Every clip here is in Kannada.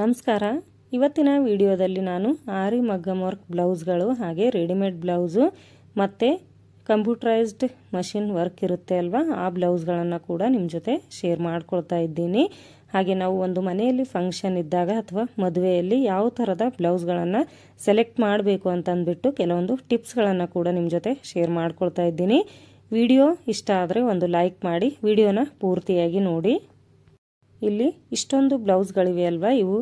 ನಮಸ್ಕಾರ. ಇವತ್ತಿನ ವಿಡಿಯೋದಲ್ಲಿ ನಾನು ಆರಿ ಮಗ್ಗಮ್ ವರ್ಕ್ ಬ್ಲೌಸ್ಗಳು ಹಾಗೆ ರೆಡಿಮೇಡ್ ಬ್ಲೌಸು ಮತ್ತು ಕಂಪ್ಯೂಟರೈಸ್ಡ್ ಮಷಿನ್ ವರ್ಕ್ ಇರುತ್ತೆ ಅಲ್ವಾ? ಆ ಬ್ಲೌಸ್ಗಳನ್ನು ಕೂಡ ನಿಮ್ಮ ಜೊತೆ ಶೇರ್ ಮಾಡ್ಕೊಳ್ತಾ ಇದ್ದೀನಿ. ಹಾಗೆ ನಾವು ಒಂದು ಮನೆಯಲ್ಲಿ ಫಂಕ್ಷನ್ ಇದ್ದಾಗ ಅಥವಾ ಮದುವೆಯಲ್ಲಿ ಯಾವ ಥರದ ಬ್ಲೌಸ್ಗಳನ್ನು ಸೆಲೆಕ್ಟ್ ಮಾಡಬೇಕು ಅಂತಂದ್ಬಿಟ್ಟು ಕೆಲವೊಂದು ಟಿಪ್ಸ್ಗಳನ್ನು ಕೂಡ ನಿಮ್ಮ ಜೊತೆ ಶೇರ್ ಮಾಡ್ಕೊಳ್ತಾ ಇದ್ದೀನಿ. ವಿಡಿಯೋ ಇಷ್ಟ ಆದರೆ ಒಂದು ಲೈಕ್ ಮಾಡಿ, ವಿಡಿಯೋನ ಪೂರ್ತಿಯಾಗಿ ನೋಡಿ. ಇಲ್ಲಿ ಇಷ್ಟೊಂದು ಬ್ಲೌಸ್ಗಳಿವೆ ಅಲ್ವಾ? ಇವು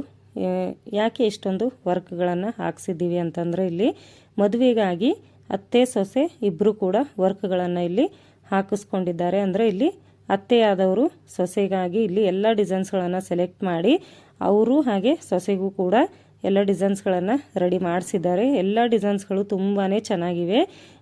ಯಾಕೆ ಇಷ್ಟೊಂದು ವರ್ಕ್ಗಳನ್ನು ಹಾಕ್ಸಿದ್ದೀವಿ ಅಂತಂದರೆ ಇಲ್ಲಿ ಮದುವೆಗಾಗಿ ಅತ್ತೆ, ಸೊಸೆ ಇಬ್ಬರು ಕೂಡ ವರ್ಕ್ಗಳನ್ನು ಇಲ್ಲಿ ಹಾಕಿಸ್ಕೊಂಡಿದ್ದಾರೆ. ಅಂದರೆ ಇಲ್ಲಿ ಅತ್ತೆಯಾದವರು ಸೊಸೆಗಾಗಿ ಇಲ್ಲಿ ಎಲ್ಲ ಡಿಸೈನ್ಸ್ಗಳನ್ನು ಸೆಲೆಕ್ಟ್ ಮಾಡಿ, ಅವರು ಹಾಗೆ ಸೊಸೆಗೂ ಕೂಡ ಎಲ್ಲ ಡಿಸೈನ್ಸ್ಗಳನ್ನು ರೆಡಿ ಮಾಡಿಸಿದ್ದಾರೆ. ಎಲ್ಲ ಡಿಸೈನ್ಸ್ಗಳು ತುಂಬಾ ಚೆನ್ನಾಗಿವೆ.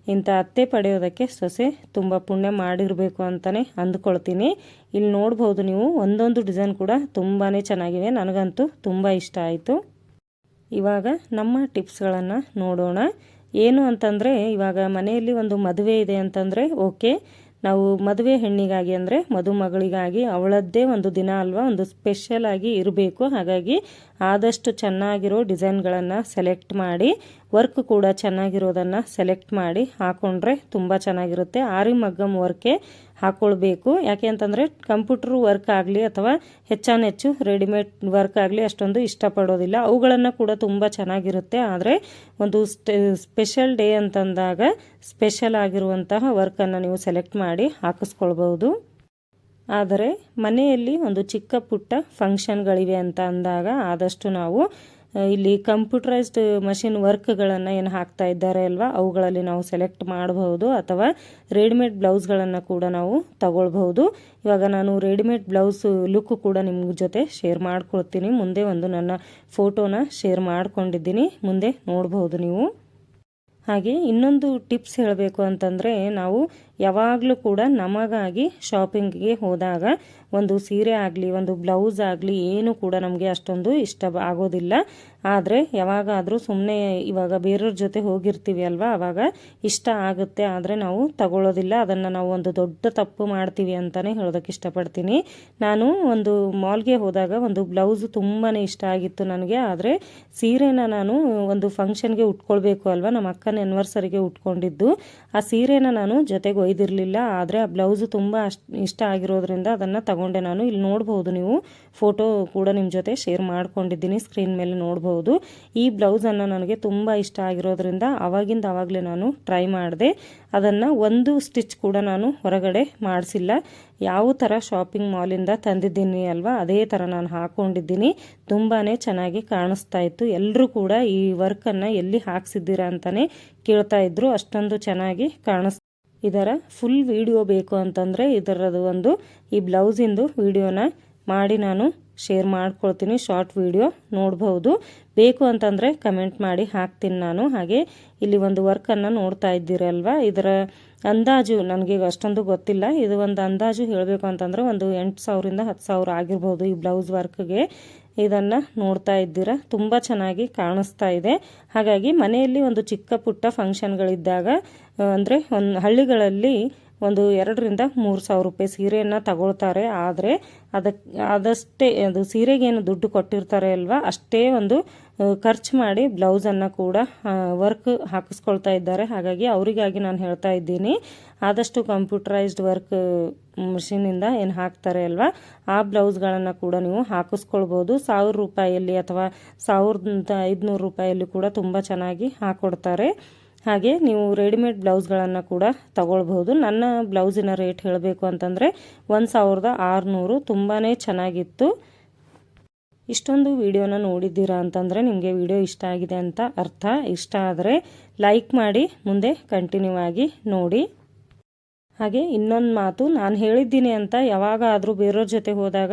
ಇಂಥ ಅತ್ತೆ ಪಡೆಯೋದಕ್ಕೆ ಸೊಸೆ ತುಂಬ ಪುಣ್ಯ ಮಾಡಿರಬೇಕು ಅಂತಲೇ ಅಂದ್ಕೊಳ್ತೀನಿ. ಇಲ್ಲಿ ನೋಡ್ಬೋದು ನೀವು, ಒಂದೊಂದು ಡಿಸೈನ್ ಕೂಡ ತುಂಬಾ ಚೆನ್ನಾಗಿವೆ. ನನಗಂತೂ ತುಂಬ ಇಷ್ಟ ಆಯಿತು. ಇವಾಗ ನಮ್ಮ ಟಿಪ್ಸ್ಗಳನ್ನು ನೋಡೋಣ. ಏನು ಅಂತಂದರೆ, ಇವಾಗ ಮನೆಯಲ್ಲಿ ಒಂದು ಮದುವೆ ಇದೆ ಅಂತಂದರೆ, ಓಕೆ. ನಾವು ಮದುವೆ ಹೆಣ್ಣಿಗಾಗಿ ಅಂದರೆ ಮದುಮಗಳಿಗಾಗಿ ಅವಳದ್ದೇ ಒಂದು ದಿನ ಅಲ್ವಾ, ಒಂದು ಸ್ಪೆಷಲ್ ಆಗಿ ಇರಬೇಕು. ಹಾಗಾಗಿ ಆದಷ್ಟು ಚೆನ್ನಾಗಿರೋ ಡಿಸೈನ್ಗಳನ್ನು ಸೆಲೆಕ್ಟ್ ಮಾಡಿ ವರ್ಕ್ ಕೂಡ ಚೆನ್ನಾಗಿರೋದನ್ನು ಸೆಲೆಕ್ಟ್ ಮಾಡಿ ಹಾಕೊಂಡ್ರೆ ತುಂಬ ಚೆನ್ನಾಗಿರುತ್ತೆ. ಆರಿ ಮಗ್ಗಮ್ ವರ್ಕೆ ಹಾಕ್ಕೊಳ್ಬೇಕು ಯಾಕೆ ಅಂತಂದರೆ ಕಂಪ್ಯೂಟ್ರ್ ವರ್ಕ್ ಆಗಲಿ ಅಥವಾ ಹೆಚ್ಚಾನೆಚ್ಚು ರೆಡಿಮೇಡ್ ವರ್ಕ್ ಆಗಲಿ ಅಷ್ಟೊಂದು ಇಷ್ಟಪಡೋದಿಲ್ಲ. ಅವುಗಳನ್ನು ಕೂಡ ತುಂಬ ಚೆನ್ನಾಗಿರುತ್ತೆ. ಆದರೆ ಒಂದು ಸ್ಪೆಷಲ್ ಡೇ ಅಂತಂದಾಗ ಸ್ಪೆಷಲ್ ಆಗಿರುವಂತಹ ವರ್ಕನ್ನು ನೀವು ಸೆಲೆಕ್ಟ್ ಮಾಡಿ ಹಾಕಿಸ್ಕೊಳ್ಬೋದು ಆದರೆ ಮನೆಯಲ್ಲಿ ಒಂದು ಚಿಕ್ಕ ಪುಟ್ಟ ಫಂಕ್ಷನ್ಗಳಿವೆ ಅಂತ ಅಂದಾಗ ಆದಷ್ಟು ನಾವು ಇಲ್ಲಿ ಕಂಪ್ಯೂಟರೈಸ್ಡ್ ಮಷಿನ್ ವರ್ಕ್ಗಳನ್ನು ಏನು ಹಾಕ್ತಾ ಇದ್ದಾರೆ ಅಲ್ವಾ? ಅವುಗಳಲ್ಲಿ ನಾವು ಸೆಲೆಕ್ಟ್ ಮಾಡಬಹುದು ಅಥವಾ ರೆಡಿಮೇಡ್ ಬ್ಲೌಸ್ಗಳನ್ನು ಕೂಡ ನಾವು ತಗೊಳ್ಬಹುದು. ಇವಾಗ ನಾನು ರೆಡಿಮೇಡ್ ಬ್ಲೌಸ್ ಲುಕ್ ಕೂಡ ನಿಮ್ಮ ಜೊತೆ ಶೇರ್ ಮಾಡ್ಕೊಳ್ತೀನಿ. ಮುಂದೆ ಒಂದು ನನ್ನ ಫೋಟೋನ ಶೇರ್ ಮಾಡ್ಕೊಂಡಿದ್ದೀನಿ. ಮುಂದೆ ನೋಡಬಹುದು ನೀವು. ಹಾಗೆ ಇನ್ನೊಂದು ಟಿಪ್ಸ್ ಹೇಳಬೇಕು ಅಂತಂದರೆ ನಾವು ಯಾವಾಗಲೂ ಕೂಡ ನಮಗಾಗಿ ಶಾಪಿಂಗ್ಗೆ ಹೋದಾಗ ಒಂದು ಸೀರೆ ಆಗಲಿ, ಒಂದು ಬ್ಲೌಸ್ ಆಗಲಿ ಏನು ಕೂಡ ನಮಗೆ ಅಷ್ಟೊಂದು ಇಷ್ಟ ಆಗೋದಿಲ್ಲ. ಆದರೆ ಯಾವಾಗಾದರೂ ಸುಮ್ಮನೆ ಇವಾಗ ಬೇರೆಯವ್ರ ಜೊತೆ ಹೋಗಿರ್ತೀವಿ ಅಲ್ವಾ? ಆವಾಗ ಇಷ್ಟ ಆಗುತ್ತೆ. ಆದರೆ ನಾವು ತಗೊಳ್ಳೋದಿಲ್ಲ. ಅದನ್ನು ನಾವು ಒಂದು ದೊಡ್ಡ ತಪ್ಪು ಮಾಡ್ತೀವಿ ಅಂತಲೇ ಹೇಳೋದಕ್ಕೆ ಇಷ್ಟಪಡ್ತೀನಿ. ನಾನು ಒಂದು ಮಾಲ್ಗೆ ಹೋದಾಗ ಒಂದು ಬ್ಲೌಸ್ ತುಂಬಾ ಇಷ್ಟ ಆಗಿತ್ತು ನನಗೆ. ಆದರೆ ಸೀರೆನ ನಾನು ಒಂದು ಫಂಕ್ಷನ್ಗೆ ಉಟ್ಕೊಳ್ಬೇಕು ಅಲ್ವಾ? ನಮ್ಮ ಅಕ್ಕನ ಎನ್ವರ್ಸರಿಗೆ ಉಟ್ಕೊಂಡಿದ್ದು. ಆ ಸೀರೆನ ನಾನು ಜೊತೆಗೆ ಒಯ್ದಿರಲಿಲ್ಲ, ಆದರೆ ಆ ಬ್ಲೌಸು ತುಂಬ ಇಷ್ಟ ಆಗಿರೋದ್ರಿಂದ ಅದನ್ನು ತಗೊಂಡೆ ನಾನು. ಇಲ್ಲಿ ನೋಡ್ಬೋದು ನೀವು ಫೋಟೋ ಕೂಡ ನಿಮ್ಮ ಜೊತೆ ಶೇರ್ ಮಾಡ್ಕೊಂಡಿದ್ದೀನಿ ಸ್ಕ್ರೀನ್ ಮೇಲೆ ನೋಡ್ಬೋದು. ಈ ಬ್ಲೌಸನ್ನು ನನಗೆ ತುಂಬ ಇಷ್ಟ ಆಗಿರೋದ್ರಿಂದ ಆವಾಗಿಂದ ಆವಾಗಲೇ ನಾನು ಟ್ರೈ ಮಾಡಿದೆ. ಅದನ್ನು ಒಂದು ಸ್ಟಿಚ್ ಕೂಡ ನಾನು ಹೊರಗಡೆ ಮಾಡಿಸಿಲ್ಲ. ಯಾವ ಥರ ಶಾಪಿಂಗ್ ಮಾಲಿಂದ ತಂದಿದ್ದೀನಿ ಅಲ್ವಾ? ಅದೇ ಥರ ನಾನು ಹಾಕ್ಕೊಂಡಿದ್ದೀನಿ ತುಂಬಾ ಚೆನ್ನಾಗಿ ಕಾಣಿಸ್ತಾ ಇತ್ತು. ಎಲ್ಲರೂ ಕೂಡ ಈ ವರ್ಕನ್ನು ಎಲ್ಲಿ ಹಾಕ್ಸಿದ್ದೀರಾ ಅಂತಲೇ ಕೇಳ್ತಾ ಇದ್ರು. ಅಷ್ಟೊಂದು ಚೆನ್ನಾಗಿ ಕಾಣಿಸ್, ಇದರ ಫುಲ್ ವಿಡಿಯೋ ಬೇಕು ಅಂತಂದರೆ ಇದರದು ಒಂದು ಈ ಬ್ಲೌಸಿಂದು ವಿಡಿಯೋನ ಮಾಡಿ ನಾನು ಶೇರ್ ಮಾಡ್ಕೊಳ್ತೀನಿ ಶಾರ್ಟ್ ವಿಡಿಯೋ ನೋಡ್ಬೋದು. ಬೇಕು ಅಂತಂದರೆ ಕಮೆಂಟ್ ಮಾಡಿ ಹಾಕ್ತೀನಿ ನಾನು. ಹಾಗೆ ಇಲ್ಲಿ ಒಂದು ವರ್ಕನ್ನು ನೋಡ್ತಾ ಇದ್ದೀರಲ್ವ ಇದರ ಅಂದಾಜು ನನಗೆ ಅಷ್ಟೊಂದು ಗೊತ್ತಿಲ್ಲ. ಇದು ಒಂದು ಅಂದಾಜು ಹೇಳಬೇಕು ಅಂತಂದರೆ ಒಂದು ಎಂಟು ಸಾವಿರದಿಂದ ಹತ್ತು ಸಾವಿರ ಆಗಿರ್ಬೋದು ಈ ಬ್ಲೌಸ್ ವರ್ಕ್ಗೆ ಇದನ್ನು ನೋಡ್ತಾ ಇದ್ದೀರಾ? ತುಂಬ ಚೆನ್ನಾಗಿ ಕಾಣಿಸ್ತಾ ಇದೆ. ಹಾಗಾಗಿ ಮನೆಯಲ್ಲಿ ಒಂದು ಚಿಕ್ಕ ಪುಟ್ಟ ಫಂಕ್ಷನ್ಗಳಿದ್ದಾಗ ಅಂದರೆ ಒಂದು ಹಳ್ಳಿಗಳಲ್ಲಿ ಒಂದು ಎರಡರಿಂದ ಮೂರು ಸಾವಿರ ರೂಪಾಯಿ ಸೀರೆಯನ್ನು ತಗೊಳ್ತಾರೆ. ಆದರೆ ಅದಕ್ಕೆ ಅದಷ್ಟೇ, ಅದು ಸೀರೆಗೇನು ದುಡ್ಡು ಕೊಟ್ಟಿರ್ತಾರೆ ಅಲ್ವಾ, ಅಷ್ಟೇ ಒಂದು ಖರ್ಚು ಮಾಡಿ ಬ್ಲೌಸನ್ನು ಕೂಡ ವರ್ಕ್ ಹಾಕಿಸ್ಕೊಳ್ತಾ ಇದ್ದಾರೆ. ಹಾಗಾಗಿ ಅವರಿಗಾಗಿ ನಾನು ಹೇಳ್ತಾ ಇದ್ದೀನಿ. ಆದಷ್ಟು ಕಂಪ್ಯೂಟರೈಸ್ಡ್ ವರ್ಕ್ ಮಿಷಿನಿಂದ ಏನು ಹಾಕ್ತಾರೆ ಅಲ್ವಾ, ಆ ಬ್ಲೌಸ್ಗಳನ್ನು ಕೂಡ ನೀವು ಹಾಕಿಸ್ಕೊಳ್ಬೋದು. ಸಾವಿರ ರೂಪಾಯಲ್ಲಿ ಅಥವಾ ಸಾವಿರದ ಐದುನೂರು ರೂಪಾಯಲ್ಲಿ ಕೂಡ ತುಂಬ ಚೆನ್ನಾಗಿ ಹಾಕ್ಕೊಡ್ತಾರೆ ಹಾಗೆ ನೀವು ರೆಡಿಮೇಡ್ ಬ್ಲೌಸ್ಗಳನ್ನು ಕೂಡ ತಗೊಳ್ಬಹುದು. ನನ್ನ ಬ್ಲೌಸಿನ ರೇಟ್ ಹೇಳಬೇಕು ಅಂತಂದರೆ ಒಂದು ಸಾವಿರದ ಆರುನೂರು. ತುಂಬಾ ಚೆನ್ನಾಗಿತ್ತು. ಇಷ್ಟೊಂದು ವಿಡಿಯೋನ ನೋಡಿದ್ದೀರಾ ಅಂತಂದರೆ ನಿಮಗೆ ವಿಡಿಯೋ ಇಷ್ಟ ಆಗಿದೆ ಅಂತ ಅರ್ಥ. ಇಷ್ಟ ಆದರೆ ಲೈಕ್ ಮಾಡಿ, ಮುಂದೆ ಕಂಟಿನ್ಯೂ ಆಗಿ ನೋಡಿ. ಹಾಗೆ ಇನ್ನೊಂದು ಮಾತು, ನಾನು ಹೇಳಿದ್ದೀನಿ ಅಂತ ಯಾವಾಗಾದರೂ ಬೇರೆಯವ್ರ ಜೊತೆ ಹೋದಾಗ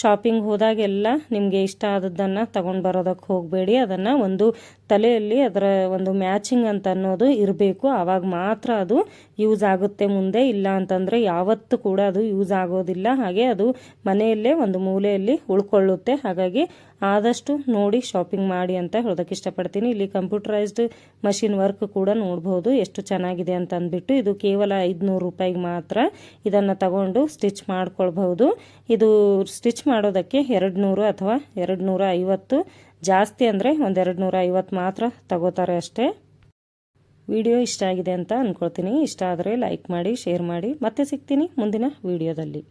ಶಾಪಿಂಗ್ ಹೋದಾಗೆಲ್ಲ ನಿಮಗೆ ಇಷ್ಟ ಆದದ್ದನ್ನು ತಗೊಂಡು ಬರೋದಕ್ಕೆ ಹೋಗಬೇಡಿ. ಅದನ್ನು ಒಂದು ತಲೆಯಲ್ಲಿ ಅದರ ಒಂದು ಮ್ಯಾಚಿಂಗ್ ಅಂತ ಅನ್ನೋದು ಇರಬೇಕು. ಆವಾಗ ಮಾತ್ರ ಅದು ಯೂಸ್ ಆಗುತ್ತೆ ಮುಂದೆ. ಇಲ್ಲ ಅಂತಂದರೆ ಯಾವತ್ತೂ ಕೂಡ ಅದು ಯೂಸ್ ಆಗೋದಿಲ್ಲ. ಹಾಗೆ ಅದು ಮನೆಯಲ್ಲೇ ಒಂದು ಮೂಲೆಯಲ್ಲಿ ಉಳ್ಕೊಳ್ಳುತ್ತೆ. ಹಾಗಾಗಿ ಆದಷ್ಟು ನೋಡಿ ಶಾಪಿಂಗ್ ಮಾಡಿ ಅಂತ ಹೇಳೋದಕ್ಕೆ ಇಷ್ಟಪಡ್ತೀನಿ. ಇಲ್ಲಿ ಕಂಪ್ಯೂಟರೈಸ್ಡ್ ಮಷಿನ್ ವರ್ಕ್ ಕೂಡ ನೋಡ್ಬೋದು ಎಷ್ಟು ಚೆನ್ನಾಗಿದೆ ಅಂತ ಅಂದ್ಬಿಟ್ಟು. ಇದು ಕೇವಲ ಐದುನೂರು ರೂಪಾಯಿಗೆ ಮಾತ್ರ ಇದನ್ನು ತಗೊಂಡು ಸ್ಟಿಚ್ ಮಾಡ್ಕೊಳ್ಬಹುದು. ಇದು ಸ್ಟಿಚ್ ಮಾಡೋದಕ್ಕೆ ಎರಡು ನೂರು ಅಥವಾ ಎರಡು ನೂರ ಐವತ್ತು ಜಾಸ್ತಿ ಅಂದರೆ ಒಂದೆರಡು ನೂರ ಐವತ್ತು ಮಾತ್ರ ತಗೋತಾರೆ ಅಷ್ಟೇ. ವಿಡಿಯೋ ಇಷ್ಟ ಆಗಿದೆ ಅಂತ ಅಂದ್ಕೊಳ್ತೀನಿ ಇಷ್ಟ ಆದರೆ ಲೈಕ್ ಮಾಡಿ ಶೇರ್ ಮಾಡಿ. ಮತ್ತೆ ಸಿಗ್ತೀನಿ ಮುಂದಿನ ವಿಡಿಯೋದಲ್ಲಿ.